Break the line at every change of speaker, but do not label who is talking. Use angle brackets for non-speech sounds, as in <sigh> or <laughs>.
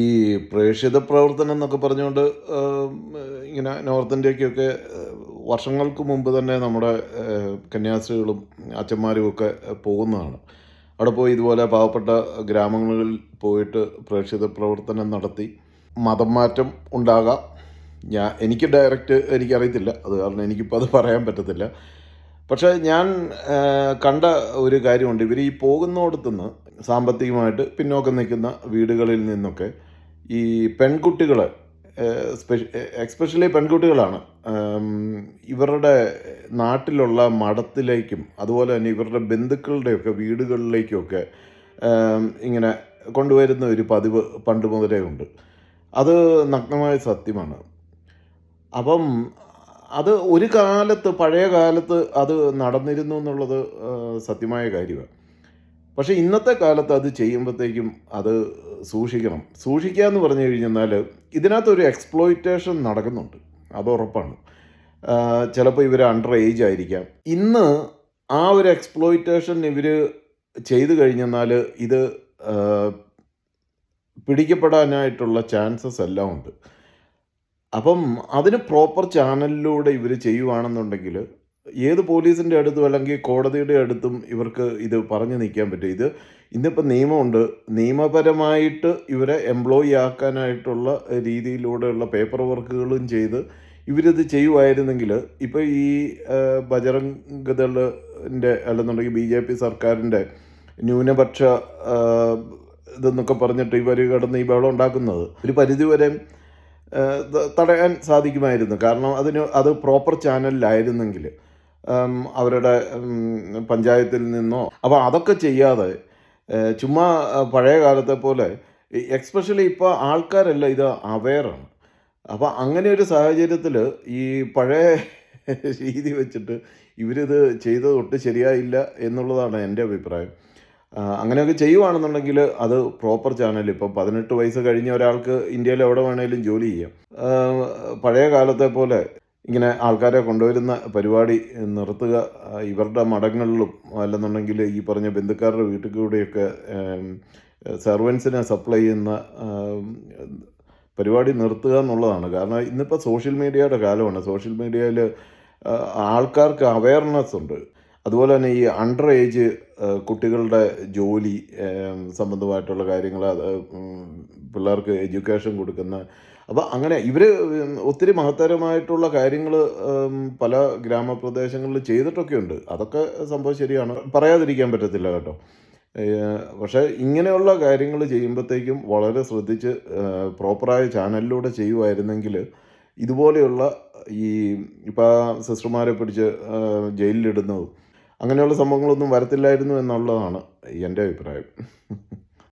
ഈ പ്രേക്ഷിത പ്രവർത്തനം എന്നൊക്കെ പറഞ്ഞുകൊണ്ട് ഇങ്ങനെ നോർത്ത് ഇന്ത്യക്കൊക്കെ വർഷങ്ങൾക്ക് മുമ്പ് തന്നെ നമ്മുടെ കന്യാസ്ത്രീകളും അച്ഛന്മാരും ഒക്കെ പോകുന്നതാണ്. അവിടെ പോയി ഇതുപോലെ പാവപ്പെട്ട ഗ്രാമങ്ങളിൽ പോയിട്ട് പ്രേക്ഷിത പ്രവർത്തനം നടത്തി. മതം മാറ്റം ഉണ്ടാകാം. ഞാൻ എനിക്ക് ഡയറക്റ്റ് എനിക്കറിയത്തില്ല. അത് കാരണം എനിക്കിപ്പോൾ അത് പറയാൻ പറ്റത്തില്ല. പക്ഷേ ഞാൻ കണ്ട ഒരു കാര്യമുണ്ട്. ഇവർ ഈ പോകുന്നിടത്തുനിന്ന് സാമ്പത്തികമായിട്ട് പിന്നോക്കം നിൽക്കുന്ന വീടുകളിൽ നിന്നൊക്കെ ഈ പെൺകുട്ടികളെ എക്സ്പെഷ്യലി പെൺകുട്ടികളാണ്. ഇവരുടെ നാട്ടിലുള്ള മഠത്തിലേക്കും അതുപോലെ തന്നെ ഇവരുടെ ബന്ധുക്കളുടെയൊക്കെ വീടുകളിലേക്കുമൊക്കെ ഇങ്ങനെ കൊണ്ടുവരുന്ന ഒരു പതിവ് പണ്ട് മുതലേ ഉണ്ട്. അത് നഗ്നമായ സത്യമാണ്. അപ്പം അത് ഒരു കാലത്ത് പഴയ കാലത്ത് അത് നടന്നിരുന്നു എന്നുള്ളത് സത്യമായ കാര്യമാണ്. പക്ഷേ ഇന്നത്തെ കാലത്ത് അത് ചെയ്യുമ്പോഴത്തേക്കും അത് സൂക്ഷിക്കണം. സൂക്ഷിക്കുക എന്ന് പറഞ്ഞു കഴിഞ്ഞാൽ ഇതിനകത്തൊരു എക്സ്പ്ലോയിറ്റേഷൻ നടക്കുന്നുണ്ട്. അത് ഉറപ്പാണ്. ചിലപ്പോൾ ഇവർ അണ്ടർ ഏജ് ആയിരിക്കാം. ഇന്ന് ആ ഒരു എക്സ്പ്ലോയിറ്റേഷൻ ഇവർ ചെയ്തു കഴിഞ്ഞെന്നാൽ ഇത് പിടിക്കപ്പെടാനായിട്ടുള്ള ചാൻസസ് എല്ലാം ഉണ്ട്. അപ്പം അതിന് പ്രോപ്പർ ചാനലിലൂടെ ഇവർ ചെയ്യുവാണെന്നുണ്ടെങ്കിൽ ഏത് പോലീസിന്റെ അടുത്തും അല്ലെങ്കിൽ കോടതിയുടെ അടുത്തും ഇവർക്ക് ഇത് പറഞ്ഞു നിൽക്കാൻ പറ്റും. ഇത് ഇന്നിപ്പോൾ നിയമമുണ്ട്. നിയമപരമായിട്ട് ഇവരെ എംപ്ലോയി ആക്കാനായിട്ടുള്ള രീതിയിലൂടെയുള്ള പേപ്പർ വർക്കുകളും ചെയ്ത് ഇവരിത് ചെയ്യുമായിരുന്നെങ്കിൽ ഇപ്പോൾ ഈ ബജറംഗ് ദളിന്റെ അല്ലെന്നുണ്ടെങ്കിൽ ബി ജെ പി സർക്കാരിന്റെ ന്യൂനപക്ഷ ഇതെന്നൊക്കെ പറഞ്ഞിട്ട് ഇവർ കിടന്ന് ഈ ബഹളം ഉണ്ടാക്കുന്നത് ഒരു പരിധിവരെ തടയാൻ സാധിക്കുമായിരുന്നു. കാരണം അതിന് അത് പ്രോപ്പർ ചാനലിലായിരുന്നെങ്കിൽ അവരുടെ പഞ്ചായത്തിൽ നിന്നോ. അപ്പോൾ അതൊക്കെ ചെയ്യാതെ ചുമ്മാ പഴയ കാലത്തെ പോലെ എക്സ്പെഷ്യലി ഇപ്പോൾ ആൾക്കാരെല്ലാം ഇത് അവെയറാണ് അപ്പോൾ അങ്ങനെ ഒരു സാഹചര്യത്തിൽ ഈ പഴയ <laughs> രീതി വെച്ചിട്ട് ഇവരിത് ചെയ്തത് ഒട്ടും ശരിയായില്ല എന്നുള്ളതാണ് എന്റെ അഭിപ്രായം. അങ്ങനെയൊക്കെ ചെയ്യുവാണെന്നുണ്ടെങ്കിൽ അത് പ്രോപ്പർ ചാനൽ ഇപ്പം പതിനെട്ട് വയസ്സ് കഴിഞ്ഞ ഒരാൾക്ക് ഇന്ത്യയിൽ എവിടെ വേണേലും ജോലി ചെയ്യാം. പഴയ കാലത്തെ പോലെ ഇങ്ങനെ ആൾക്കാരെ കൊണ്ടുവരുന്ന പരിപാടി നിർത്തുക ഇവരുടെ മഠങ്ങളിലും അല്ലെന്നുണ്ടെങ്കിൽ ഈ പറഞ്ഞ ബന്ധുക്കാരുടെ വീട്ടിൽ കൂടെയൊക്കെ സെർവൻസിനെ സപ്ലൈ ചെയ്യുന്ന പരിപാടി നിർത്തുക എന്നുള്ളതാണ്. കാരണം ഇന്നിപ്പോൾ സോഷ്യൽ മീഡിയയുടെ കാലമാണ്. സോഷ്യൽ മീഡിയയിൽ ആൾക്കാർക്ക് അവയർനെസ് ഉണ്ട്. അതുപോലെ തന്നെ ഈ അണ്ടർ ഏജ് കുട്ടികളുടെ ജോലി സംബന്ധമായിട്ടുള്ള കാര്യങ്ങൾ അത് പിള്ളേർക്ക് എഡ്യൂക്കേഷൻ കൊടുക്കുന്ന. അപ്പോൾ അങ്ങനെ ഇവർ ഒത്തിരി മഹത്തരമായിട്ടുള്ള കാര്യങ്ങൾ പല ഗ്രാമപ്രദേശങ്ങളിൽ ചെയ്തിട്ടൊക്കെ ഉണ്ട് അതൊക്കെ സംഭവം ശരിയാണ്. പറയാതിരിക്കാൻ പറ്റത്തില്ല കേട്ടോ. പക്ഷേ ഇങ്ങനെയുള്ള കാര്യങ്ങൾ ചെയ്യുമ്പോഴത്തേക്കും വളരെ ശ്രദ്ധിച്ച് പ്രോപ്പറായ ചാനലിലൂടെ ചെയ്യുമായിരുന്നെങ്കിൽ ഇതുപോലെയുള്ള ഈ ഇപ്പോൾ സിസ്റ്റർമാരെ പിടിച്ച് ജയിലിലിടുന്നതും അങ്ങനെയുള്ള സംഭവങ്ങളൊന്നും വരത്തില്ലായിരുന്നു എന്നുള്ളതാണ് എന്റെ അഭിപ്രായം.